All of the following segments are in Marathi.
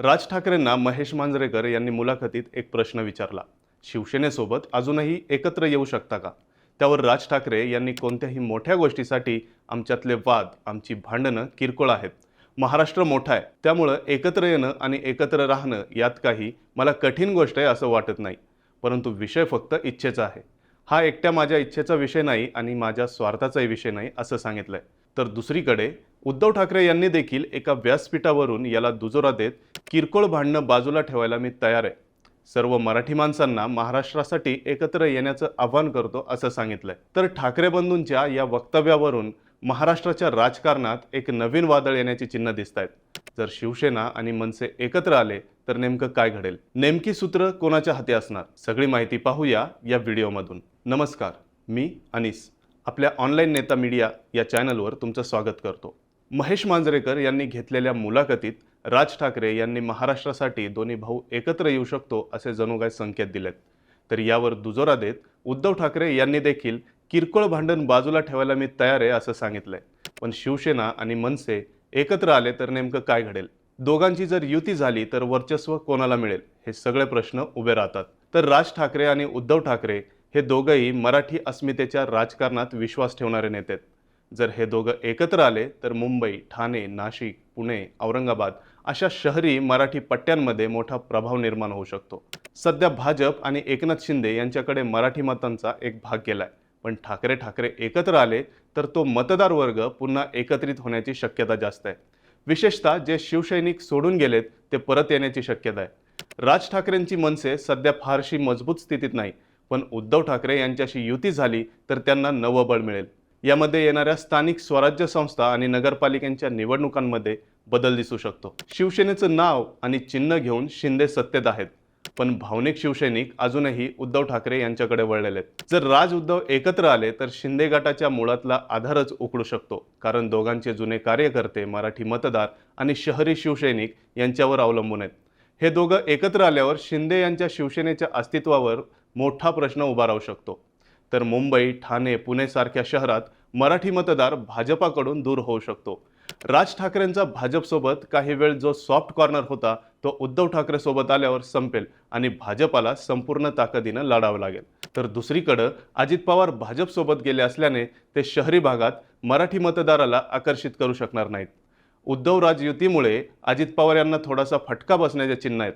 राज ठाकरेंना महेश मांजरेकर यांनी मुलाखतीत एक प्रश्न विचारला. शिवसेनेसोबत अजूनही एकत्र येऊ शकता का? त्यावर राज ठाकरे यांनी कोणत्याही मोठ्या गोष्टीसाठी आमच्यातले वाद आमची भांडणं किरकोळ आहेत. महाराष्ट्र मोठा आहे त्यामुळं एकत्र येणं आणि एकत्र राहणं यात काही मला कठीण गोष्ट आहे असं वाटत नाही. परंतु विषय फक्त इच्छेचा आहे. हा एकट्या माझ्या इच्छेचा विषय नाही आणि माझ्या स्वार्थाचाही विषय नाही असं सांगितलं आहे तर दुसरीकडे उद्धव ठाकरे यांनी देखील एका व्यासपीठावरून याला दुजोरा देत किरकोळ भांडणं बाजूला ठेवायला मी तयार आहे. सर्व मराठी माणसांना महाराष्ट्रासाठी एकत्र येण्याचं आवाहन करतो असं सांगितलंय. तर ठाकरे बंधूंच्या या वक्तव्यावरून महाराष्ट्राच्या राजकारणात एक नवीन वादळ येण्याची चिन्ह दिसत आहेत जर शिवसेना आणि मनसे एकत्र आले तर नेमकं काय घडेल? नेमकी सूत्र कोणाच्या हाती असणार? सगळी माहिती पाहूया या व्हिडिओमधून. नमस्कार मी अनिस. आपल्या ऑनलाईन नेता मीडिया या चॅनलवर तुमचं स्वागत करतो. महेश मांजरेकर यांनी घेतलेल्या मुलाखतीत राज ठाकरे यांनी महाराष्ट्रासाठी दोन्ही भाऊ एकत्र येऊ शकतो असे जणू काय संकेत दिलेत. तर यावर दुजोरा देत उद्धव ठाकरे यांनी देखील किरकोळ भांडण बाजूला ठेवायला मी तयार आहे असं सांगितलंय. पण शिवसेना आणि मनसे एकत्र आले तर नेमकं काय घडेल? दोघांची जर युती झाली तर वर्चस्व कोणाला मिळेल? हे सगळे प्रश्न उभे राहतात. तर राज ठाकरे आणि उद्धव ठाकरे हे दोघंही मराठी अस्मितेच्या राजकारणात विश्वास ठेवणारे नेते जर हे दोघं एकत्र आले तर मुंबई ठाणे नाशिक पुणे औरंगाबाद अशा शहरी मराठी पट्ट्यांमध्ये मोठा प्रभाव निर्माण होऊ शकतो. सध्या भाजप आणि एकनाथ शिंदे यांच्याकडे मराठी मतांचा एक भाग गेलाय पण ठाकरे ठाकरे एकत्र आले तर तो मतदार वर्ग पुन्हा एकत्रित होण्याची शक्यता जास्त आहे. विशेषतः जे शिवसैनिक सोडून गेलेत ते परत येण्याची शक्यता आहे. राज ठाकरेंची मनसे सध्या फारशी मजबूत स्थितीत नाही पण उद्धव ठाकरे यांच्याशी युती झाली तर त्यांना नवं बळ मिळेल. यामध्ये येणाऱ्या स्थानिक स्वराज्य संस्था आणि नगरपालिकांच्या निवडणुकांमध्ये बदल दिसू शकतो. शिवसेनेचं नाव आणि चिन्ह घेऊन शिंदे सत्तेत आहेत. पण भावनिक शिवसैनिक अजूनही उद्धव ठाकरे यांच्याकडे वळलेले आहेत. जर राज उद्धव एकत्र आले तर शिंदे गटाच्या मुळातला आधारच उकडू शकतो. कारण दोघांचे जुने कार्यकर्ते मराठी मतदार आणि शहरी शिवसैनिक यांच्यावर अवलंबून आहेत. हे दोघं एकत्र आल्यावर शिंदे यांच्या शिवसेनेच्या अस्तित्वावर मोठा प्रश्न उभा राहू शकतो. तर मुंबई ठाणे पुणेसारख्या शहरात मराठी मतदार भाजपाकडून दूर होऊ शकतो. राज ठाकरेंचा भाजपसोबत काही वेळ जो सॉफ्ट कॉर्नर होता तो उद्धव ठाकरे सोबत आल्यावर संपेल आणि भाजपाला संपूर्ण ताकदीनं लढावं लागेल. तर दुसरीकडं अजित पवार भाजपसोबत गेले असल्याने ते शहरी भागात मराठी मतदाराला आकर्षित करू शकणार नाहीत. उद्धव राज युतीमुळे अजित पवार यांना थोडासा फटका बसण्याचे चिन्ह आहेत.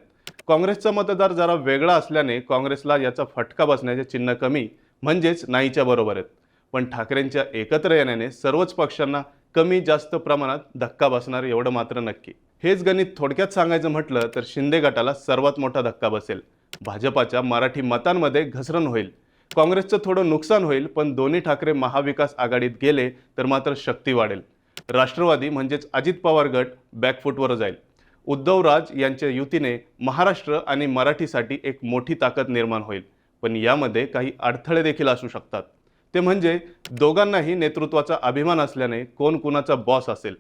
काँग्रेसचा मतदार जरा वेगळा असल्याने काँग्रेसला याचा फटका बसण्याचे चिन्ह कमी म्हणजेच नाहीच्या बरोबर आहेत. पण ठाकरेंच्या एकत्र येण्याने सर्वच पक्षांना कमी जास्त प्रमाणात धक्का बसणार एवढं मात्र नक्की. हेच गणित थोडक्यात सांगायचं म्हटलं तर शिंदे गटाला सर्वात मोठा धक्का बसेल. भाजपाच्या मराठी मतांमध्ये घसरण होईल. काँग्रेसचं थोडं नुकसान होईल पण दोन्ही ठाकरे महाविकास आघाडीत गेले तर मात्र शक्ती वाढेल. राष्ट्रवादी म्हणजेच अजित पवार गट बॅकफूटवर जाईल. उद्धवराज यांच्या युतीने महाराष्ट्र आणि मराठीसाठी एक मोठी ताकद निर्माण होईल. पण यामध्ये काही अडथळे देखील असू शकतात. ते म्हणजे दोघांनाही नेतृत्वाचा अभिमान असल्याने कोण कुणाचा बॉस असेल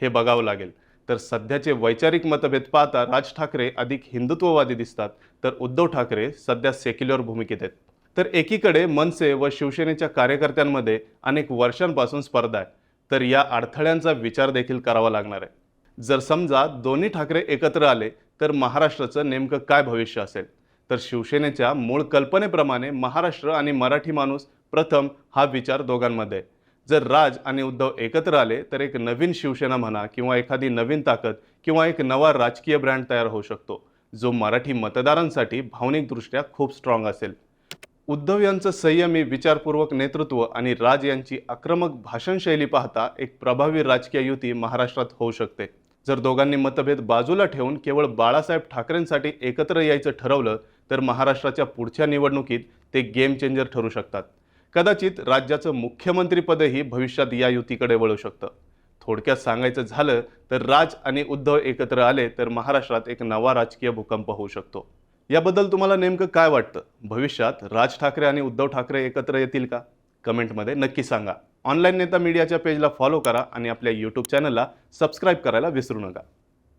हे बघावं लागेल. तर सध्याचे वैचारिक मतभेद पाहता राज ठाकरे अधिक हिंदुत्ववादी दिसतात तर उद्धव ठाकरे सध्या सेक्युलर भूमिकेत आहेत. तर एकीकडे मनसे व शिवसेनेच्या कार्यकर्त्यांमध्ये अनेक वर्षांपासून स्पर्धा आहे तर या अडथळ्यांचा विचार देखील करावा लागणार आहे. जर समजा दोन्ही ठाकरे एकत्र आले तर महाराष्ट्राचं नेमकं काय भविष्य असेल? तर शिवसेनेच्या मूळ कल्पनेप्रमाणे महाराष्ट्र आणि मराठी माणूस प्रथम हा विचार दोघांमध्ये. जर राज आणि उद्धव एकत्र आले तर एक नवीन शिवसेना म्हणा किंवा एखादी नवीन ताकद किंवा एक नवा राजकीय ब्रँड तयार होऊ शकतो जो मराठी मतदारांसाठी भावनिकदृष्ट्या खूप स्ट्रॉंग असेल. उद्धव यांचं संयमी विचारपूर्वक नेतृत्व आणि राज यांची आक्रमक भाषणशैली पाहता एक प्रभावी राजकीय युती महाराष्ट्रात होऊ शकते. जर दोघांनी मतभेद बाजूला ठेवून केवळ बाळासाहेब ठाकरेंसाठी एकत्र यायचं ठरवलं तर महाराष्ट्राच्या पुढच्या निवडणुकीत ते गेम चेंजर ठरू शकतात. कदाचित राज्याचं मुख्यमंत्रीपदही भविष्यात या युतीकडे वळू शकतं. थोडक्यात सांगायचं झालं तर राज आणि उद्धव एकत्र आले तर महाराष्ट्रात एक नवा राजकीय भूकंप होऊ शकतो. याबद्दल तुम्हाला नेमकं काय वाटतं? भविष्यात राज ठाकरे आणि उद्धव ठाकरे एकत्र येतील का? कमेंटमध्ये नक्की सांगा. ऑनलाईन नेता मीडियाच्या पेजला फॉलो करा आणि आपल्या यूट्यूब चॅनलला सबस्क्राईब करायला विसरू नका.